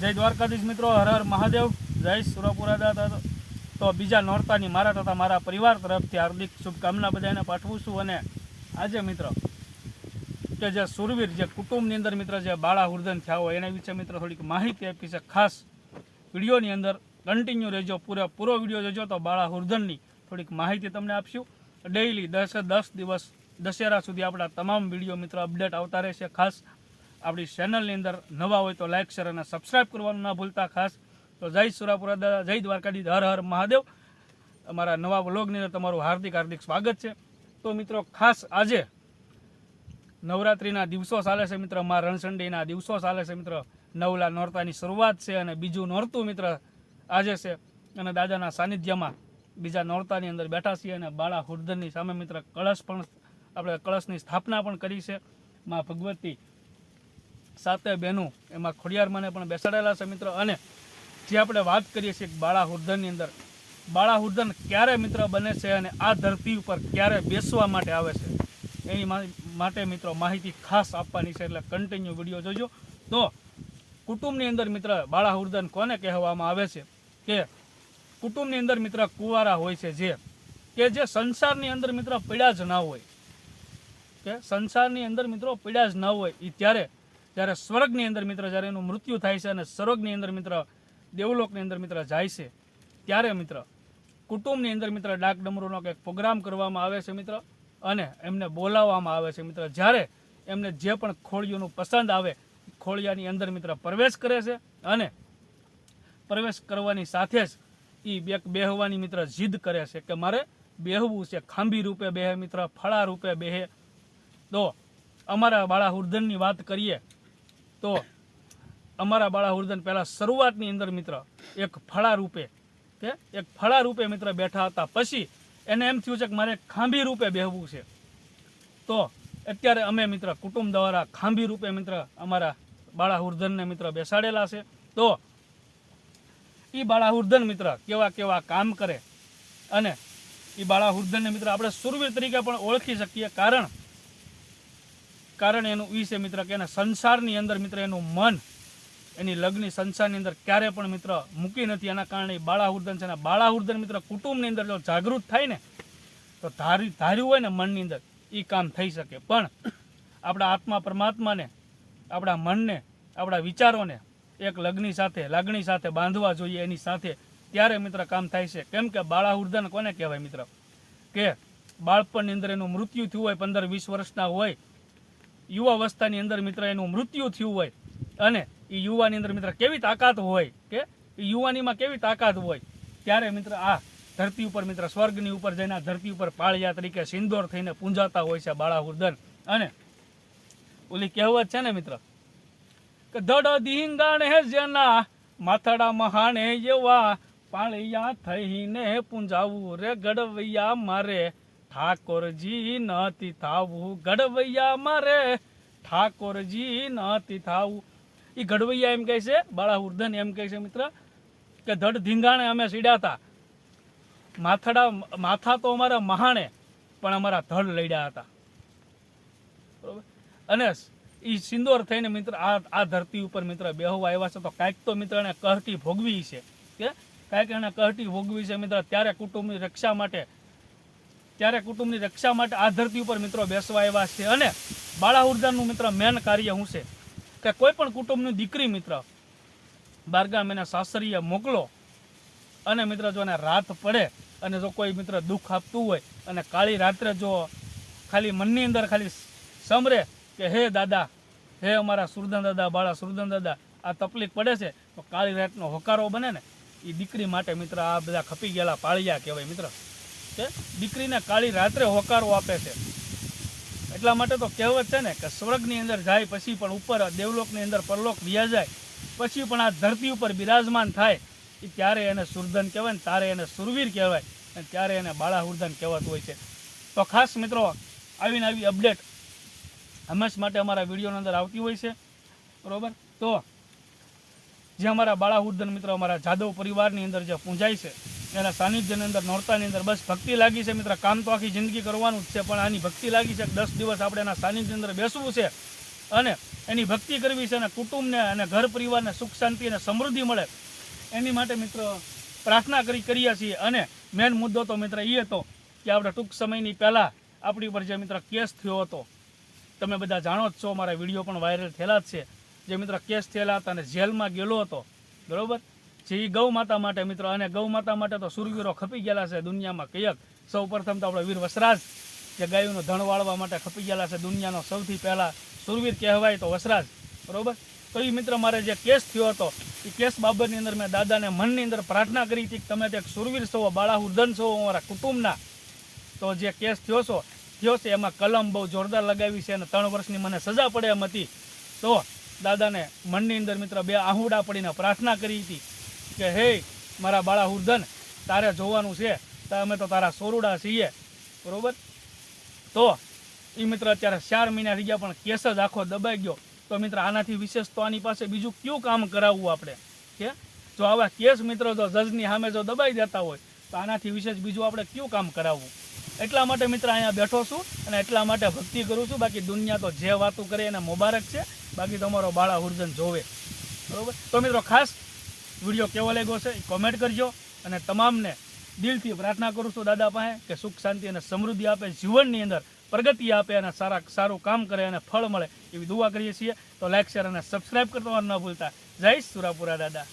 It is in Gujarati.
જય દ્વારકાધીશ મિત્રો, હર હર મહાદેવ, જય સુરપુરા દાદા તો બીજા નોરતાની મારા તથા મારા પરિવાર તરફથી હાર્દિક શુભકામના બધાને પાઠવું છું અને આજે મિત્રો, કે જે સુરવીર જે કુટુંબની અંદર મિત્ર જે બાળા હુર્દન થયા હોય, એના વિશે મિત્રો થોડીક માહિતી આપી છે. ખાસ વિડીયોની અંદર કન્ટિન્યુ રહેજો પૂરેપૂરો વીડિયો જોજો તો બાળા હુર્દનની થોડીક માહિતી તમને આપશું. ડેઇલી દસે દસ દિવસ દશેરા સુધી આપણા તમામ વીડિયો મિત્રો અપડેટ આવતા રહેશે. ખાસ આપણી ચેનલની અંદર નવા હોય તો લાઇક શેર અને સબસ્ક્રાઈબ કરવાનું ના ભૂલતા. ખાસ તો જય સુરાપુરા દાદા જય દ્વારકાધીશ, હર હર મહાદેવ. અમારા નવા વ્લોગની અંદર તમારું હાર્દિક હાર્દિક સ્વાગત છે. તો મિત્રો, ખાસ આજે નવરાત્રિના દિવસો ચાલે છે મિત્ર. મા રણસંડીના દિવસો ચાલે છે મિત્ર. નવલા નોરતાની શરૂઆત છે અને બીજું નોરતું મિત્ર આજે છે. અને દાદાના સાનિધ્યમાં બીજા નોરતાની અંદર બેઠા છીએ અને બાળા હુડદરની સામે મિત્ર કળશ પણ, આપણે કળશની સ્થાપના પણ કરી છે. મા ભગવતી સાતે બહેનું એમાં ખોડિયાર મને પણ બેસાડેલા છે મિત્ર. અને જે આપણે વાત કરીએ છીએ બાળાહુર્ધનની અંદર બાળા હુર્દન ક્યારે મિત્ર બને છે અને આ ધરતી ઉપર ક્યારે બેસવા માટે આવે છે, એની માટે મિત્રો માહિતી ખાસ આપવાની છે. એટલે કન્ટિન્યુ વીડિયો જોજો. તો કુટુંબની અંદર મિત્ર બાળા હુર્દન કોને કહેવામાં આવે છે કે કુટુંબની અંદર મિત્ર કુંવારા હોય છે જે, કે જે સંસારની અંદર મિત્ર પીડા જ ના હોય, કે સંસારની અંદર મિત્રો પીડા જ ન હોય એ ત્યારે જ્યારે સ્વર્ગની અંદર મિત્ર, જ્યારે એનું મૃત્યુ થાય છે અને સ્વર્ગની અંદર મિત્ર, દેવલોકની અંદર મિત્ર જાય છે, ત્યારે મિત્ર, કુટુંબની અંદર મિત્ર ડાક ડમરૂનો કંઈક પ્રોગ્રામ કરવામાં આવે છે મિત્ર, અને એમને બોલાવવામાં આવે છે મિત્ર. જ્યારે એમને જે પણ ખોળિયોનું પસંદ આવે ખોળિયાની અંદર મિત્ર પ્રવેશ કરે છે અને પ્રવેશ કરવાની સાથે જ એ બે બેહવાની મિત્ર જીદ કરે છે કે મારે બેહવું છે, ખાંભી રૂપે બેહે મિત્ર, ફળા રૂપે બેહે. તો અમારા બાળા હુર્દનની વાત કરીએ તો અમારા બાળાહુર્દન પહેલાં શરૂઆતની અંદર મિત્ર એક ફળા રૂપે કે એક ફળા રૂપે મિત્ર બેઠા હતા. પછી એને એમ થયું છે કે મારે ખાંભી રૂપે બેહવું છે. તો અત્યારે અમે મિત્ર કુટુંબ દ્વારા ખાંભી રૂપે મિત્ર અમારા બાળાહુર્ધનને મિત્ર બેસાડેલા છે. તો એ બાળાહુર્ધન મિત્ર કેવા કેવા કામ કરે અને એ બાળાહુર્ધનને મિત્ર આપણે સુરવીર તરીકે પણ ઓળખી શકીએ. કારણ કારણ એનું ઈ છે મિત્ર કે એના સંસારની અંદર મિત્ર એનું મન, એની લગ્નની સંસારની અંદર ક્યારે પણ મિત્ર મૂકી નથી, એના કારણે ઈ બાળા છે. અને બાળાહુર્દન મિત્ર કુટુંબની અંદર જો જાગૃત થાય ને, તો ધારી, ધાર્યું હોય ને મનની અંદર એ કામ થઈ શકે. પણ આપણા આત્મા પરમાત્માને, આપણા મનને, આપણા વિચારોને એક લગ્નની સાથે, લાગણી સાથે બાંધવા જોઈએ, એની સાથે ત્યારે મિત્ર કામ થાય છે. કેમ કે બાળાહુર્દન કોને કહેવાય મિત્ર? કે બાળપણની અંદર એનું મૃત્યુ થયું હોય, પંદર વીસ વર્ષના હોય યુવા અવસ્થાની અંદર મિત્ર એનું મૃત્યુ થયું હોય અને એ યુવાની અંદર મિત્ર કેવી તાકાત હોય કે એ યુવાનીમાં કેવી તાકાત હોય, ત્યારે મિત્ર આ ધરતી ઉપર મિત્ર સ્વર્ગની ઉપર જઈને ધરતી ઉપર પાળિયા તરીકે સિંદોર થઈને પૂંજાતા હોય છે બાળાહુર્દન અને ઓલી કહેવત છે ને મિત્ર, કે ધડ ધીંગાણે જેના માથડા મહાણે એવા પાળિયા થઈને પૂંજાવું રે ગડવૈયા મારે ઠાકોરજી નથી થાવું ગડવૈયા મારે ઠાકોરજી નથી થાવું એ ગડવૈયા એમ કહે છે બાળા ઉર્ધન એમ કહે છે મિત્ર કે ધડ ધીંગાણે અમે સીડ્યા માથડા માથા તો અમારા મહાણે પણ અમારા ધડ લડ્યા હતા બરોબર અને એ સિંદોર થઈને મિત્ર આ આ ધરતી ઉપર મિત્ર બેહવા આવ્યા છે તો કાંઈક તો મિત્ર એને કહટી ભોગવી છે કે કાંઈક એને કહટી ભોગવી છે મિત્ર ત્યારે કુટુંબની રક્ષા માટે ત્યારે કુટુંબની રક્ષા માટે આ ધરતી ઉપર મિત્રો બેસવા આવ્યા છે અને બાળા ઉર્જાનું મિત્ર મેન કાર્ય શું છે કે કોઈ પણ કુટુંબની દીકરી મિત્ર બારગામ એના સાસરીએ મોકલો અને મિત્ર જો એને રાત પડે અને જો કોઈ મિત્ર દુઃખ આપતું હોય અને કાળી રાત્રે જો ખાલી મનની અંદર ખાલી સમરે કે હે દાદા, હે અમારા સુરદન દાદા, બાળા સુરદન દાદા, આ તકલીફ પડે છે, તો કાળી રાતનો હોકારો બને ને એ દીકરી માટે મિત્ર આ બધા ખપી ગયેલા પાળિયા કહેવાય મિત્ર. કે દીકરીને કાળી રાત્રે હોકારો આપે છે. એટલા માટે તો કહેવત છે ને કે સ્વર્ગની અંદર જાય પછી પણ ઉપર દેવલોકની અંદર પરલોક વ્યા જાય, પછી પણ આ ધરતી ઉપર બિરાજમાન થાય એ ત્યારે એને સુરધન કહેવાય ને તારે એને સુરવીર કહેવાય, અને ત્યારે એને બાળાહુર્ધન કહેવાતું હોય છે. તો ખાસ મિત્રો, આવીને આવી અપડેટ હંમેશ માટે અમારા વિડીયોની અંદર આવતી હોય છે. બરાબર? તો જે અમારા બાળાહુર્ધન મિત્રો અમારા જાદવ પરિવારની અંદર જે પૂંજાય છે એના સાનિધ્યની અંદર, નોરતાની અંદર બસ ભક્તિ લાગી છે મિત્ર. કામ તો આખી જિંદગી કરવાનું જ છે, પણ આની ભક્તિ લાગી છે દસ દિવસ આપણે એના સાનિધ્યની અંદર બેસવું છે અને એની ભક્તિ કરવી છે અને કુટુંબને અને ઘર પરિવારને સુખ, શાંતિ અને સમૃદ્ધિ મળે. એની માટે મિત્ર પ્રાર્થના કરી કરીએ છીએ. અને મેન મુદ્દો તો મિત્ર એ હતો કે આપણે ટૂંક સમયની પહેલાં આપણી પર જે મિત્ર કેસ થયો હતો, તમે બધા જાણો જ છો, મારા વીડિયો પણ વાયરલ થયેલા જ છે. જે મિત્ર કેસ થયેલા હતા અને જેલમાં ગયેલો હતો. બરોબર? જે ગૌ માતા માટે મિત્રો, અને ગૌ માતા માટે તો સુરવીરો ખપી ગયેલા છે દુનિયામાં કયક. સૌ પ્રથમ તો આપણે વીર વસરાજ જે ગાયોનું ધણ વાળવા માટે ખપી ગયેલા છે દુનિયાનો સૌથી પહેલાં સુરવીર કહેવાય તો વસરાજ. બરોબર? તો એ મિત્ર મારે જે કેસ થયો હતો એ કેસ બાબતની અંદર મેં દાદાને મનની અંદર પ્રાર્થના કરી હતી કે તમે તે સુરવીર છો, બાળાહુર્ધન છો અમારા કુટુંબના. તો જે કેસ થયો છો, થયો છે, એમાં કલમ બહુ જોરદાર લગાવી છે અને ત્રણ વર્ષની મને સજા પડે એમ હતી. તો દાદાને મનની અંદર મિત્ર બે આહુડા પડીને પ્રાર્થના કરી હતી. કે, હે, મારા બાળા હુરધન તારે જોવાનું છે, તો અમે તો તારા સોરુડા છીએ. બરોબર? તો એ મિત્ર અત્યારે ચાર મહિના થઈ ગયા, પણ કેસ જ આખો દબાઈ ગયો. તો મિત્ર, આનાથી વિશેષ તો આની પાસે બીજું કયું કામ કરાવવું આપણે? કે જો આવા કેસ મિત્રો જો જજની સામે જો દબાઈ દેતા હોય, તો આનાથી વિશેષ બીજું આપણે કયું કામ કરાવવું? એટલા માટે મિત્ર, અહીંયા બેઠો છું અને એટલા માટે ભક્તિ કરું છું. બાકી દુનિયા તો જે વાતો કરે એને મુબારક છે. બાકી તમારો બાળા હુરજન જોવે. બરાબર? તો મિત્રો, ખાસ વીડિયો કેવો લાગ્યો છે કોમેન્ટ કરજો અને તમામને દિલથી પ્રાર્થના કરું છું દાદા પાસે કે સુખ, શાંતિ અને સમૃદ્ધિ આપે, જીવનની અંદર પ્રગતિ આપે અને સારા, સારું કામ કરે અને ફળ મળે એવી દુઆ કરીએ છીએ. તો લાઈક શેર અને સબસ્ક્રાઈબ કરતા ન ભૂલતા. જય સુરાપુરા દાદા.